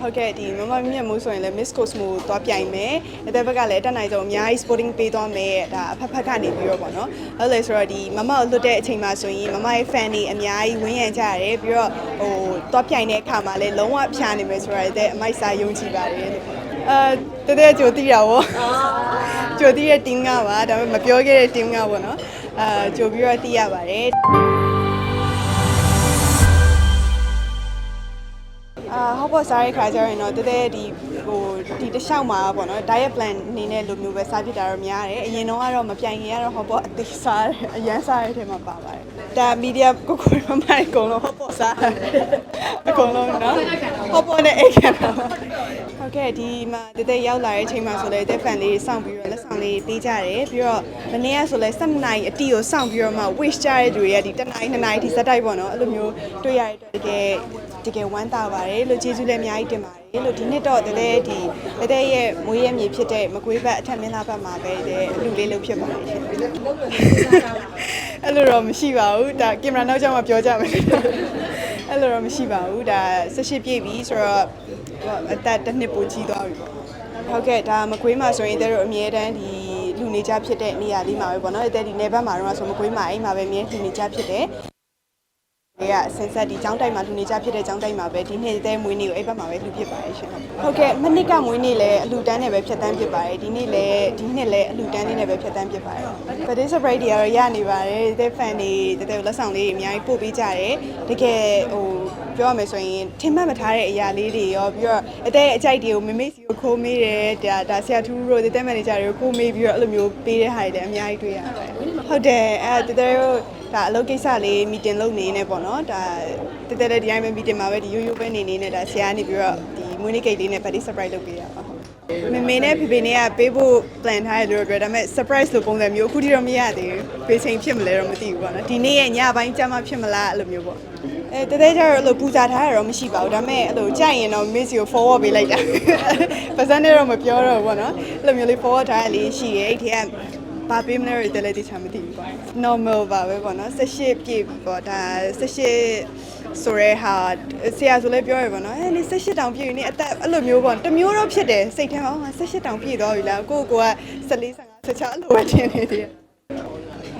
ဟုတ်ကဲ့ဒီမမမြတ်မိုးဆိုရင်လည်း Miss Cosmo ကိုသွားပြိုင်မယ်အသက်ဘက်ကလည်းတက်နိုင်ဆုံးအများကြီး sporting ပေးသွားမယ်ဒါအဖက်ဖက်ကနေပြီးတော့ပေါ့နော်အဲ့လေဆိုတော့ဒီမမကိုလွတ်တဲ့အချိန်မှာဆိုရင်မမရဲ့ fan တွေအများကြီးဝန်းရံကြရတယ်ပြီးတော့ဟိုသွားပြိုင်တဲ့အခါမှာလည်းလုံးဝဖြာနေမယ်ဆိုတော့တဲ့အမိုက်စာယုံကြည်ပါတယ်လို့အဲတကယ်ကြိုသိတာဗောကြိုသိတဲ့ team ကပါဒါပေမဲ့မပြောခဲ့တဲ့ team ကပေါ့နော်အဲကြိုပြီးတော့သိရပါတယ် အာဟုတ်ပေါ့စားရခါကျရင်တော့တကယ်ဒီဟိုဒီတစ်လျှောက်မှာပေါ့နော် diet plan အနေနဲ့လိုမျိုးပဲစားဖြစ်တာတော့များတယ်အရင်တော့ကတော့မပြိုင်ခင်ကတော့ဟုတ်ပေါ့အသေးစားတယ်အရန်စားရတဲ့ထဲမှာပါပါတယ်ဒါမီဒီယာကိုကိုရမိုင်အကုန်လုံးဟုတ်ပေါ့စားတယ်အကုန်လုံးနော်ဟုတ်ပေါ့နဲ့အိတ်ခံတာပါဟုတ်ကဲ့ဒီမှာတကယ်ရောက်လာတဲ့အချိန်မှာဆိုလဲတဲ့ fan လေးစောင့်ပြီးတော့လက်ဆောင်လေးပေးကြတယ်ပြီးတော့မနေ့ကဆိုလဲ7နိုင်အတီကိုစောင့်ပြီးတော့မှ wish ကြတဲ့သူတွေကဒီ1နိုင်2နိုင်ဒီစက်တိုက်ပေါ့နော်အဲ့လိုမျိုးတွေ့ရတဲ့အတွက်တကယ် တကယ်ဝမ်းသာပါတယ်လို့ကျေးဇူးလည်းအများကြီးတင်ပါတယ်လို့ဒီနှစ်တော့တကယ်ဒီတကယ်ရဲ့မွေးရမြေဖြစ်တဲ့မကွေးဘက်အထက်မင်းသားဘက်မှာပဲတဲ့အလူလေးလို့ဖြစ်ပါတယ်ရှင်အဲ့လိုတော့မရှိပါဘူးဒါကင်မရာနောက်ကျမှပြောကြမယ်အဲ့လိုတော့မရှိပါဘူးဒါ18ပြည့်ပြီဆိုတော့ဟိုအသက်တစ်နှစ်ပိုကြီးသွားပြီပေါ့ဟုတ်ကဲ့ဒါမကွေးမှာဆိုရင်တို့အမြဲတမ်းဒီလူနေကြဖြစ်တဲ့နေရာလေးမှာပဲပေါ့နော်အဲ့ဒီနေဘက်မှာတော့ဆိုမကွေးမှာအိမ်မှာပဲအမြဲလူနေကြဖြစ်တယ် တွေကဆင်ဆက်ဒီကျောင်းတိုက်မှာလူနေကြဖြစ်တဲ့ကျောင်းတိုက်မှာပဲဒီနေ့တဲ့မွေးနေ့ကိုအဲ့ဘက်မှာပဲလူဖြစ်ပါတယ်ရှင်ဟုတ်ကဲ့မနစ်ကမွေးနေ့လည်းအလူတန်းနဲ့ပဲဖြတ်တန်းဖြစ်ပါတယ်ဒီနေ့လည်းဒီနှစ်လည်းအလူတန်းလေးနဲ့ပဲဖြတ်တန်းဖြစ်ပါတယ် birthday surprise တွေကတော့ရနေပါတယ်တဲ့ fan တွေတဲ့တဲ့လက်ဆောင်လေးတွေအများကြီးပို့ပေးကြတယ်တကယ်ဟိုပြောရမယ်ဆိုရင်ထင်မှတ်မထားတဲ့အရာလေးတွေရောပြီးတော့အတဲ့အကြိုက်တွေကိုမမေ့စီကိုခိုးမေးတယ်ဒါဒါဆရာထူးတို့တဲ့ manager တွေကိုခိုးမေးပြီးတော့အဲ့လိုမျိုးပေးတဲ့ဟာတွေလည်းအများကြီးတွေ့ရတယ်ဟုတ်တယ်အဲတဲ့တဲ့တို့ ဒါအလုပ်ကိစ္စလေးမီတင်လုပ်နေနေပေါ့နော်ဒါတက်တက်လေးဒီတိုင်းပဲမီတင်မှာပဲဒီရိုးရိုးပဲနေနေနဲ့ဒါဆရာကနေပြီးတော့ဒီမွေးနေ့ကိတ်လေးနဲ့ birthday surprise လုပ်ပေးရပါဟုတ်မေမေနဲ့ဖေဖေနဲ့ကပေးဖို့ plan ထားရလို့အတွက်ဒါပေမဲ့ surprise လို့ပုံစံမျိုးအခုထိတော့မရသေးဘူးဖေးချိန်ဖြစ်မလဲတော့မသိဘူးပေါ့နော်ဒီနေ့ရဲ့ညပိုင်းကျမှဖြစ်မလားအဲ့လိုမျိုးပေါ့အဲတသေးကျတော့အဲ့လိုပူဇာထားရတော့မရှိပါဘူးဒါပေမဲ့အဲ့လိုကြိုက်ရင်တော့ miss ကို forward ပေးလိုက်တာပါစံနဲ့တော့မပြောတော့ဘူးပေါ့နော်အဲ့လိုမျိုးလေး forward ထားရလေးရှိရဲ့အဲ့ဒီက ဘာပေးမလဲတော့တလည်းတိချာမသိဘူးပေါ့ normal ပါပဲပေါ့နော်18ပြည့်ပြီပေါ့ဒါ18ဆိုရဲဟာဆရာဆိုလည်းပြောရပါတော့အဲလေ18တောင်ပြည့်ပြီနေအသက်အဲ့လိုမျိုးပေါ့တစ်မျိုးတော့ဖြစ်တယ်စိတ်ထဲမှာဟာ18တောင်ပြည့်သွားပြီလားကိုကိုက14 15 16အဲ့လိုပဲထင်နေသေးတယ်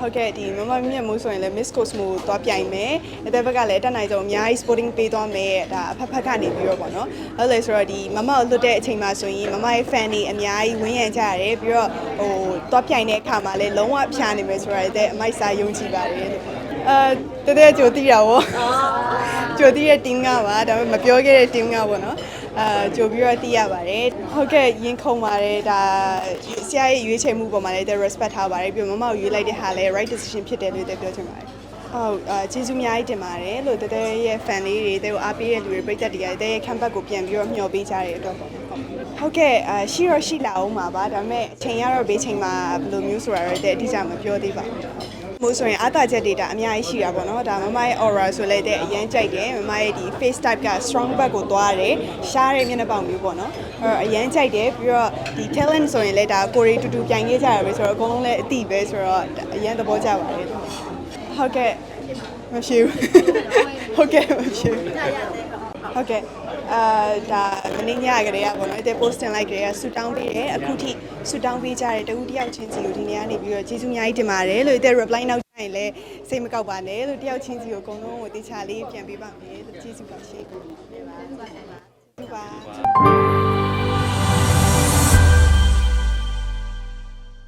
ဟုတ်ကဲ့ဒီမမမြတ်မိုးဆိုရင်လည်း Miss Cosmo ကိုသွားပြိုင်မယ်အသက်ဘက်ကလည်းတက်နိုင်ဆုံးအများကြီး sporting ပေးသွားမယ်ဒါအဖက်ဖက်ကနေပြီးတော့ပေါ့နော်အဲ့လေဆိုတော့ဒီမမကိုလွတ်တဲ့အချိန်မှာဆိုရင်မမရဲ့ fan တွေအများကြီးဝန်းရံကြရတယ်ပြီးတော့ဟိုသွားပြိုင်တဲ့အခါမှာလည်းလုံးဝဖြာနေမယ်ဆိုတော့တဲ့အမိုက်စာယုံကြည်ပါတယ်လို့အဲတကယ်ကြိုသိတာဗောကြိုသိတဲ့ team ကပါဒါပေမဲ့မပြောခဲ့တဲ့ team ကပေါ့နော် အဲကြိုပြီးတော့သိရပါတယ်ဟုတ်ကဲ့ရင်ခုန်ပါတယ်ဒါဆရာရဲ့ရွေးချယ်မှုပေါ်မှာလည်းတဲ့ respect ထားပါတယ်ပြီးတော့မမကိုရွေးလိုက်တဲ့ဟာလည်း right decision ဖြစ်တယ်လို့တဲ့ပြောချင်ပါတယ်ဟုတ်အာကျေးဇူးအများကြီးတင်ပါတယ်လို့တတဲရဲ့ fan လေးတွေတဲ့ကိုအားပေးတဲ့လူတွေပြည့်သက်တွေကတဲ့ရဲ့ campus ကိုပြန်ပြီးတော့မျှော်ပေးကြတဲ့အတွက်ပေါ့ဟုတ်ဟုတ်ကဲ့အာရှိတော့ရှိလာအောင်ပါပါဒါပေမဲ့အချိန်ကတော့ဘေးချိန်မှာဘယ်လိုမျိုးဆိုတာတော့တဲ့အတိအကျမပြောသေးပါဘူး မို့ဆိုရင်အားတာချက် data အများကြီးရှိတာပေါ့နော်ဒါမမရဲ့ aura ဆိုလဲတဲ့အရန်ကြိုက်တယ်မမရဲ့ဒီ face type က strong back ကိုသွားတယ်ရှားတဲ့မျက်နှာပေါက်မျိုးပေါ့နော်အဲ့တော့အရန်ကြိုက်တယ်ပြီးတော့ဒီ talent ဆိုရင်လဲဒါကိုရီတူတူပြိုင်ခဲ့ကြရပဲဆိုတော့အကုန်လုံးလည်းအတိပဲဆိုတော့အရန်သဘောကျပါတယ်ဟုတ်ကဲ့မရှိဘူး ဟုတ်ကဲ့မရှိဘူးဟုတ်ကဲ့အာဒါမင်းညကလေးကပေါ့နော်အဲ့ post တင်လိုက်ကြတဲ့ဆူတောင်းပေးတယ်အခုထိဆူတောင်းပေးကြတဲ့တဦးတယောက်ချင်းစီကိုဒီနေ့ကနေပြီးတော့ကျေးဇူးအများကြီးတင်ပါတယ်လို့အဲ့ reply နောက်ကျရင်လည်းစိတ်မကောက်ပါနဲ့လို့တယောက်ချင်းစီကိုအကုန်လုံးကိုတေချာလေးပြန်ပေးပါမယ်လို့ကျေးဇူးပါရှင်ကျေးဇူးပါ